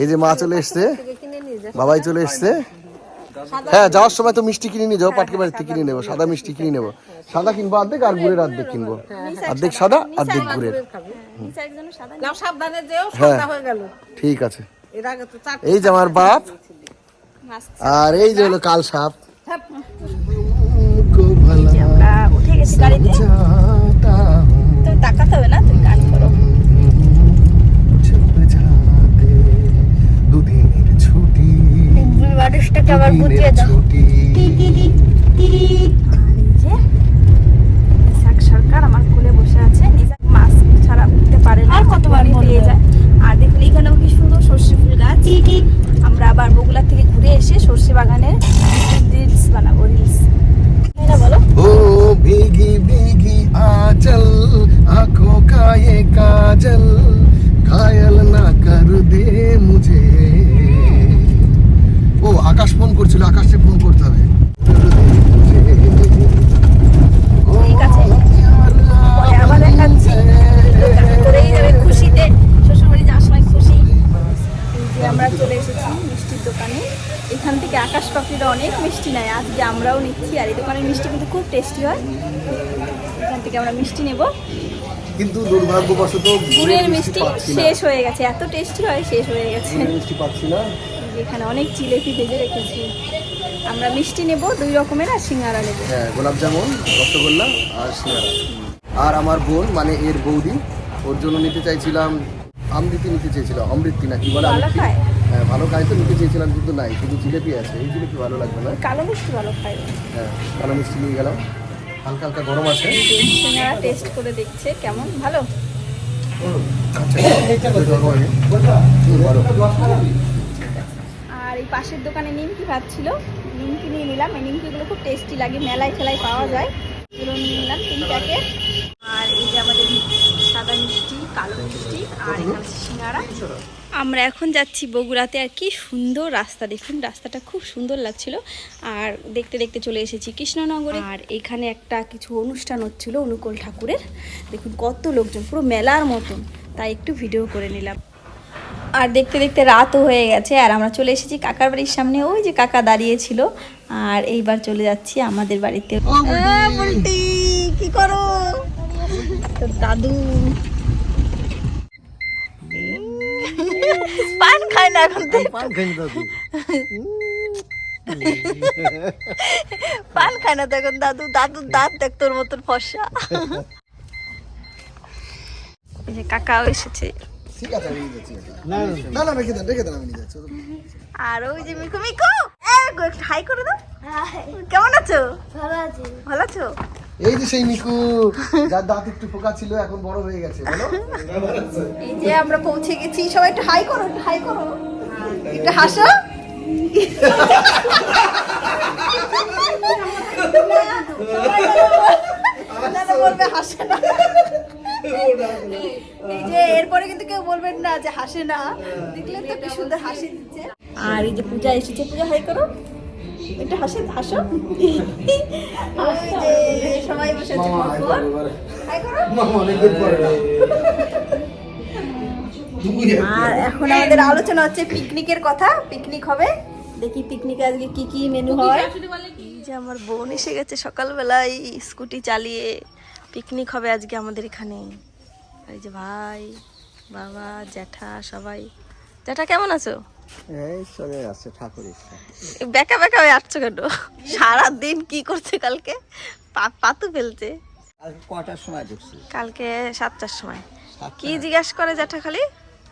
এই যে মা চলে এসছে। বাবাই চলে এসছে। হ্যাঁ যাওয়ার সময় তো মিষ্টি কিনে নিয়ে যাব পাটকে বাড়িতে কিনে নেব সাদা মিষ্টি কিনে নেব। সাদা কিনবো অর্ধেক আর গুড়ের অর্ধেক কিনবো। অর্ধেক সাদা অর্ধেক গুড়ের। নাও সাবধানে যেও হ্যাঁ। হয়ে ঠিক আছে। এর আগে তো চার এই যে আমার বাপ আর এই যে হলো কাল সাপ। উঠে গেছি গাড়িতে। তাকাতে হবে না তুমি গান করো। মানুষটাকে আবার বুঝিয়ে দাও। সরকার আমার কোলে বসে আছে নিজাক মাস্ক ছাড়া উঠতে পারে না আর কতবার পেয়ে কিন্তু টেস্টি হয়। এখান থেকে আমরা মিষ্টি নেব। কিন্তু দুর্ভাগ্যবশত গুড়ের মিষ্টি শেষ হয়ে গেছে। এত টেস্টি হয় শেষ হয়ে গেছে। মিষ্টি পাচ্ছি না। এখানে অনেক জিলেপি ভেজে রেখেছি। আমরা মিষ্টি নেব দুই রকমের আর সিঙ্গারা নেব। হ্যাঁ গোলাপ জামুন রসগোল্লা আর সিঙ্গারা। আর আমার বোন মানে এর বৌদি ওর জন্য নিতে চাইছিলাম আমৃতি নিতে চেয়েছিল। অমৃতি না কি বলে ভালো আমৃতি? খায়? হ্যাঁ ভালো খাই তো নিতে চেয়েছিলাম কিন্তু নাই। শুধু জিলেপি আছে। এই জিলেপি ভালো লাগবে না। কালো মিষ্টি ভালো খাই হ্যাঁ কালো মিষ্টি নিয়ে গেলাম। হালকা হালকা গরম আছে। টেস্ট করে দেখছে, কেমন? ভালো। আর এই পাশের দোকানে নিমকি ভাত ছিল। নিমকি নিয়ে নিলাম। এই নিমকিগুলো খুব টেস্টি লাগে, মেলায় খেলায় পাওয়া যায়। এগুলো নিয়ে নিলাম তিন প্যাকেট আর এই যে আমাদের সাদা মিষ্টি কালো মিষ্টি আর এখানে সিঙ্গারা। আমরা এখন যাচ্ছি বগুড়াতে আর কি সুন্দর রাস্তা দেখুন রাস্তাটা খুব সুন্দর লাগছিল। আর দেখতে দেখতে চলে এসেছি কৃষ্ণনগরে। আর এখানে একটা কিছু অনুষ্ঠান হচ্ছিল অনুকূল ঠাকুরের। দেখুন কত লোকজন পুরো মেলার মতন। তাই একটু ভিডিও করে নিলাম। আর দেখতে দেখতে রাতও হয়ে গেছে আর আমরা চলে এসেছি কাকার বাড়ির সামনে। ওই যে কাকা দাঁড়িয়েছিল। আর এইবার চলে যাচ্ছি আমাদের বাড়িতে। বলটি। কি করো? দাদু খায় না এখন তো পান খাইনি দাদু। পান খায় না তো এখন দাদু দাদু দাঁত দেখ তোর মতন ফসা। যে কাকাও এসেছে। ঠিক আছে আমি নিয়ে যাচ্ছি। না না রেখে দেন রেখে দেন আমি নিয়ে যাচ্ছি আর ওই যে মিকু মিকু! হাই করে দাও। কেমন আছো? ভালো আছি। ভালো আছো? এই যে সেই মিকু যার দাঁত একটু পোকা ছিল এখন বড় হয়ে গেছে বলো। এই যে আমরা পৌঁছে গেছি সবাই একটু হাই করো হাই করো। একটু হাসো। না, এরপরে কিন্তু কেউ বলবেন না যে হাসে না। দেখলে তো কি সুন্দর হাসি দিচ্ছে। আর এই যে পূজা এসেছে পূজা হাই করো। একটু হাসে হাসো। যে সবাই বসে আছে কখন হাই করো অনেকদিন পরে না। আর এখন আমাদের আলোচনা হচ্ছে পিকনিকের কথা পিকনিক হবে। দেখি পিকনিকে আজকে কি কি মেনু হয়। এই যে আমার বোন এসে গেছে সকালবেলায় স্কুটি চালিয়ে। পিকনিক হবে আজকে আমাদের এখানে। এই যে ভাই বাবা জ্যাঠা সবাই। জ্যাঠা কেমন আছো? এই চলে ঠাকুর বেকা বেকা হয়ে আসছো কেন? সারাদিন কি করছে কালকে? পাতু ফেলছে। কটার সময় ঢুকছি? কালকে সাতটার সময়। কি জিজ্ঞাসা করে জ্যাঠা খালি?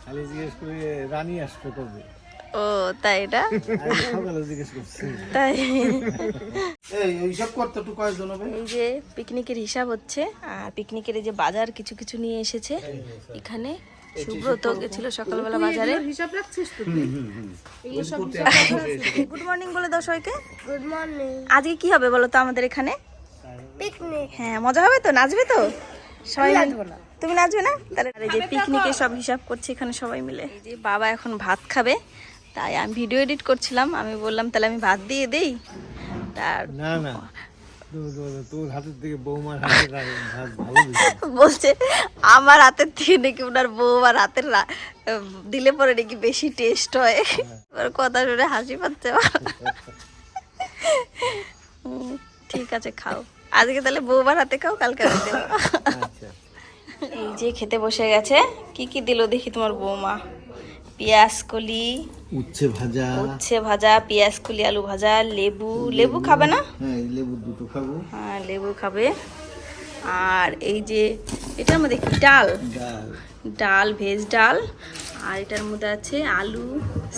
খালি জিজ্ঞেস করি রানী আসবে কবে? ও তাই এটা সকালে জিজ্ঞেস করছি। তাই। এই এইসব করতে একটু কয়েকজন হবে? এই যে পিকনিকের হিসাব হচ্ছে আর পিকনিকের এই যে বাজার কিছু কিছু নিয়ে এসেছে। এখানে। সুব্রত গেছিল সকালবেলা বাজারে। হিসাব রাখছিস তো? গুড মর্নিং বলে দাও সবাইকে। Good morning. আজকে কি হবে বলো তো আমাদের এখানে? পিকনিক। হ্যাঁ মজা হবে তো? নাচবে তো? সবাই তুমি নাচবে না? তাহলে আর যে পিকনিকের সব হিসাব করছে এখানে সবাই মিলে। এই যে বাবা এখন ভাত খাবে তাই আমি ভিডিও এডিট করছিলাম। আমি বললাম তাহলে আমি ভাত দিয়ে দেই? তার না না। বলছে আমার হাতের থেকে নাকি ওনার বৌমার হাতের দিলে পরে নাকি বেশি টেস্ট হয়। ওর কথা শুনে হাসি পাচ্ছে ঠিক আছে খাও। আজকে তাহলে বৌমার হাতে খাও কালকে আমি আচ্ছা। এই যে খেতে বসে গেছে কি কি দিল দেখি তোমার বৌমা। পেঁয়াজ কলি উচ্ছে ভাজা। উচ্ছে ভাজা পেঁয়াজ কলি আলু ভাজা লেবু। লেবু খাবে না? হ্যাঁ লেবু দুটো খাব। হ্যাঁ লেবু খাবে। আর এই যে এটার মধ্যে কি? ডাল। ডাল। ডাল ভেজ ডাল। আর এটার মধ্যে আছে আলু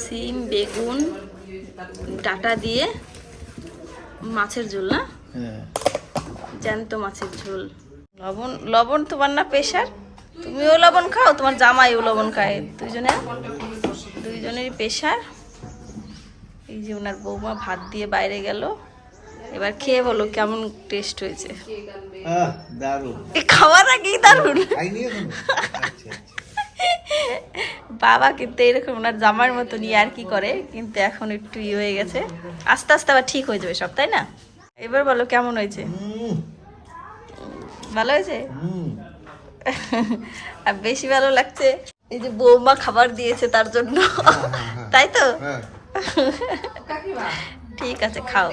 সিম বেগুন ডাটা দিয়ে মাছের ঝোল না? হ্যাঁ। জ্যান্ত মাছের ঝোল। লবণ লবণ তোমার না প্রেশার তুমিও লবণ খাও তোমার জামাইও লবণ খায়। দুইজনে দুইজনেরই প্রেশার। এই যে ওনার বৌমা ভাত দিয়ে বাইরে গেল। এবার খেয়ে বলো কেমন টেস্ট হয়েছে? খাওয়ার আগেই দারুণ। এখনও? আচ্ছা বাবা কিন্তু এরকম ওনার জামার মতন আর কি করে কিন্তু এখন একটু ই হয়ে গেছে। আস্তে আস্তে আবার ঠিক হয়ে যাবে সব তাই না? এবার বলো কেমন হয়েছে? ভালো হয়েছে? হুম। আর বেশি ভালো লাগছে এই যে বৌমা খাবার দিয়েছে তার জন্য। তাই তো? হ্যাঁ। ঠিক আছে খাও।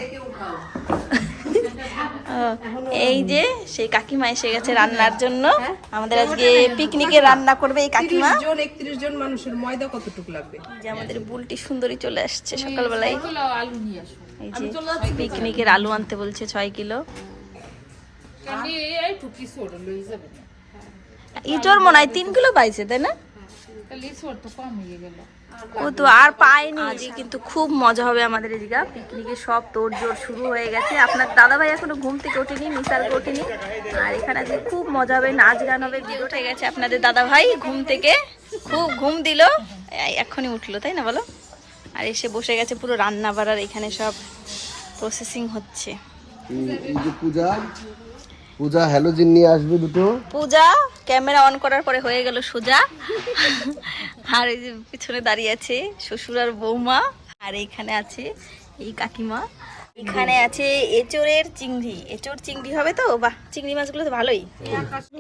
ও, এই যে সেই কাকিমা এসে গেছে রান্নার জন্য। আমাদের আজকে পিকনিকে রান্না করবে এই কাকিমা। জন একত্রিশ জন মানুষের ময়দা কতটুকু লাগবে? যে আমাদের বুলটি সুন্দরী চলে আসছে সকালবেলায়। এই যে পিকনিকের আলু আনতে বলছে ছয় কিলো। ইটোর মনে হয় তিন কিলো পাইছে তাই না? ও তো আর পায়নি আজকে কিন্তু খুব মজা হবে আমাদের এদিকে। পিকনিকে সব তোড়জোড় শুরু হয়ে গেছে। আপনার দাদা ভাই এখনও ঘুম থেকে ওঠেনি মিসার ওঠেনি। আর এখানে আজকে খুব মজা হবে নাচ গান হবে দিয়ে উঠে গেছে আপনাদের দাদা ভাই ঘুম থেকে। খুব ঘুম দিল এই এক্ষুনি উঠল তাই না বলো? আর এসে বসে গেছে পুরো রান্না বাড়ার এখানে সব প্রসেসিং হচ্ছে। এই- এই যে পূজা পূজা হ্যালোজিন নিয়ে আসবে দুটো। পূজা ক্যামেরা অন করার পরে হয়ে গেল সোজা। আর এই যে পিছনে দাঁড়িয়ে আছে শ্বশুর আর বৌমা। আর এইখানে আছে এই কাকিমা। এখানে আছে এচোরের চিংড়ি। এচোর চিংড়ি হবে তো? বাহ, চিংড়ি মাছগুলো তো ভালোই।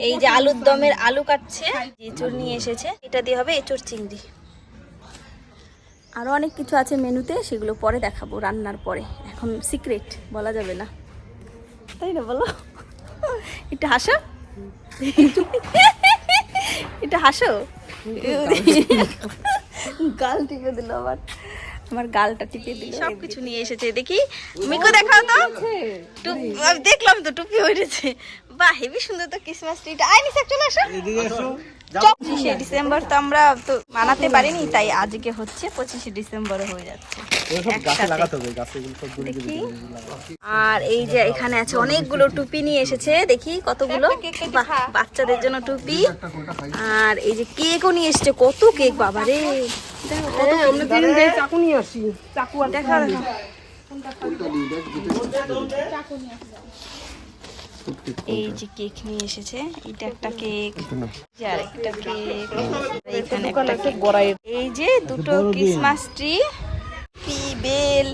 এই যে আলুর দমের আলু কাটছে এচোর নিয়ে এসেছে। এটা দিয়ে হবে এচোর চিংড়ি। আরও অনেক কিছু আছে মেনুতে, সেগুলো পরে দেখাবো রান্নার পরে। এখন সিক্রেট বলা যাবে না। তাই না বলো? একটু হাসো। এটা হাসো। গাল টিপে দিল আবার আমার গালটা টিপে দিল। সব কিছু নিয়ে এসেছে দেখি। মিকো দেখাও তো। টুপ- দেখলাম তো টুপি উঠেছে বাহ হেভি সুন্দর তো ক্রিসমাস ট্রিটা আয় নিশা চলে আসো। পঁচিশে ডিসেম্বর তো আমরা তো মানাতে পারিনি তাই আজকে হচ্ছে পঁচিশে ডিসেম্বরে হয়ে যাচ্ছে। আর এই যে এখানে আছে অনেকগুলো টুপি নিয়ে এসেছে দেখি কতগুলো? বাহ, বাচ্চাদের জন্য টুপি। আর এই যে কেকও নিয়ে এসেছে কত কেক বাবা রে। দেখো কত কেক। চাকু নিয়ে আসি। চাকু দেখা দেখা। এই যে কেক নিয়ে এসেছে এটা একটা কেক। এই যে কেক। এখানে একটা কেক। এই যে দুটো ক্রিসমাস ট্রি পি বেল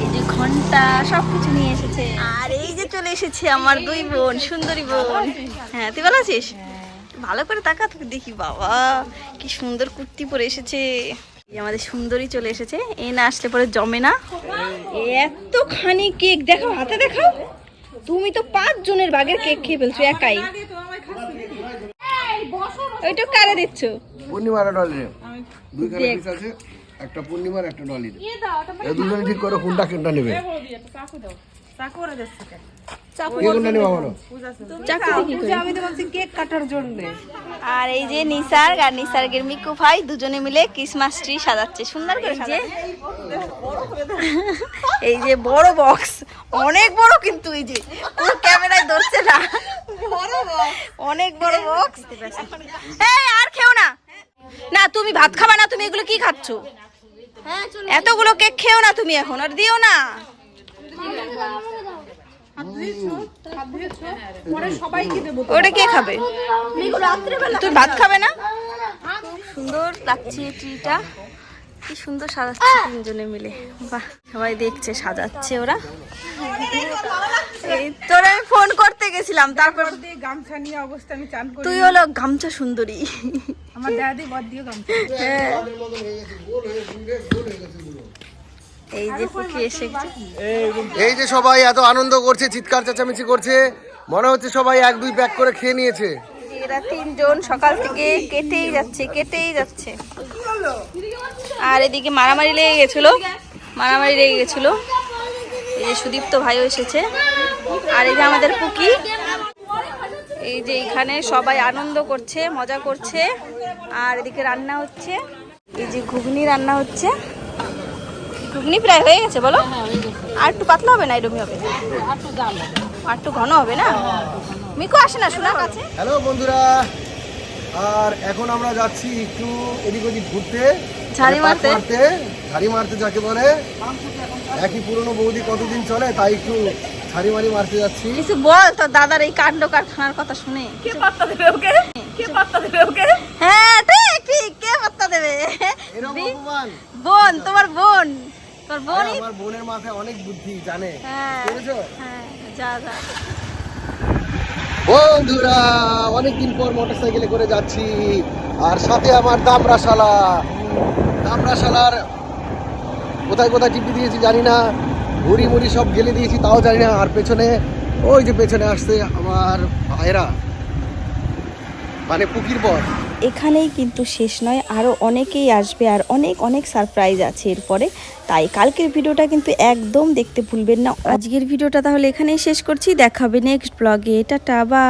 এই যে ঘণ্টা সবকিছু নিয়ে এসেছে। আর এই যে চলে এসেছে আমার দুই বোন সুন্দরী বোন। হ্যাঁ তুই ভালো আছিস? ভালো করে তাকা তোকে দেখি বাবা কি সুন্দর কুর্তি পরে এসেছে। আমাদের সুন্দরী চলে এসেছে এ না আসলে পরে জমে না। এতখানি কেক দেখাও হাতে দেখাও। তুমি তো পাঁচ জনের বাঘের কেক খেয়ে ফেলছো একাই। ওইটা কারে দিচ্ছ? পূর্ণিমার ডলির দুইখানে পিস আছে একটা পূর্ণিমার একটা ডলির এই দুজনে ঠিক করে কোনটা কোনটা নেবে? দাও। চাকু কি? করবি? আমি তো বলছি কেক কাটার জন্য। আর এই যে নিসার্গ আর নিসার্গের মিকু ভাই দুজনে মিলে ক্রিসমাস ট্রি সাজাচ্ছে। সুন্দর করে যে এই যে বড় বক্স অনেক বড় কিন্তু এই যে। পুরো ক্যামেরায় ধরছে না। অনেক বড় বক্স এই আর খেও না। না তুমি ভাত খাবা না তুমি এগুলো কি খাচ্ছ? এতগুলো কেক খেও না তুমি এখন আর দিও না। ওটা কে খাবে? তুমি ভাত খাবে না? সুন্দর লাগছে ট্রিটা। কি সুন্দর সাজাচ্ছে তিনজনে মিলে। বাহ সবাই দেখছে সাজাচ্ছে ওরা। এই তোরা আমি ফোন করতে গেছিলাম তারপর গামছা নিয়ে অবস্থা আমি চান করি তুই হলো গামছা সুন্দরী। আমার দাদি বদ দিয়ে গামছা। হ্যাঁ। এই যে ফুকি এসে এই যে সবাই এত আনন্দ করছে চিৎকার চেঁচামেচি করছে মনে হচ্ছে সবাই এক দুই প্যাক করে খেয়ে নিয়েছে। এরা তিনজন সকাল থেকে কেটেই যাচ্ছে কেটেই যাচ্ছে। আর এদিকে মারামারি লেগে গেছিল মারামারি লেগে গেছিল। এই যে সুদীপ্ত ভাইও এসেছে। আর এই যে আমাদের পুকি এই যে এখানে সবাই আনন্দ করছে মজা করছে। আর এদিকে রান্না হচ্ছে এই যে ঘুগনি রান্না হচ্ছে। ঘুগনি প্রায় হয়ে গেছে বলো? আর একটু পাতলা হবে না এরকমই হবে? আর একটু ঘন হবে না? মিকো আসে না শোনার কাছে? হ্যালো বন্ধুরা আর এখন আমরা যাচ্ছি একটু এদিক ওদিক ঘুরতে। ঝাড়ি মানে মারতে। মারতে ঝাড়ি মারতে যাকে বলে। একই পুরনো বৌদি কতদিন চলে তাই একটু ঝাড়ি মারি মারতে যাচ্ছি। কিছু বল তোর দাদার এই কাণ্ড কারখানার কথা শুনে। কে পাত্তা দেবে ওকে কে পাত্তা দেবে ওকে হ্যাঁ ঠিক ঠিক কে পাত্তা দেবে এরকম দি- অপমান বোন তোমার বোন তোর আরে বোনই আমার বোনের মাথায় অনেক বুদ্ধি জানে। হ্যাঁ বুঝেছ? হ্যাঁ বন্ধুরা অনেকদিন পর মোটরসাইকেলে করে যাচ্ছি। আর সাথে আমার দামরাশালা। দামরাশালার কোথায় কোথায় টিপি দিয়েছি জানি না। ঘুড়ি মুড়ি সব গেলে দিয়েছি তাও জানি না। আর পেছনে ওই যে পেছনে আসছে আমার ভাইরা মানে পুকির পর এখানেই কিন্তু শেষ নয় আরও অনেকেই আসবে আর অনেক অনেক সারপ্রাইজ আছে এরপরে। তাই কালকের ভিডিওটা কিন্তু একদম দেখতে ভুলবেন না। আজকের ভিডিওটা তাহলে এখানেই শেষ করছি, দেখাবে নেক্সট ব্লগে টাটা বা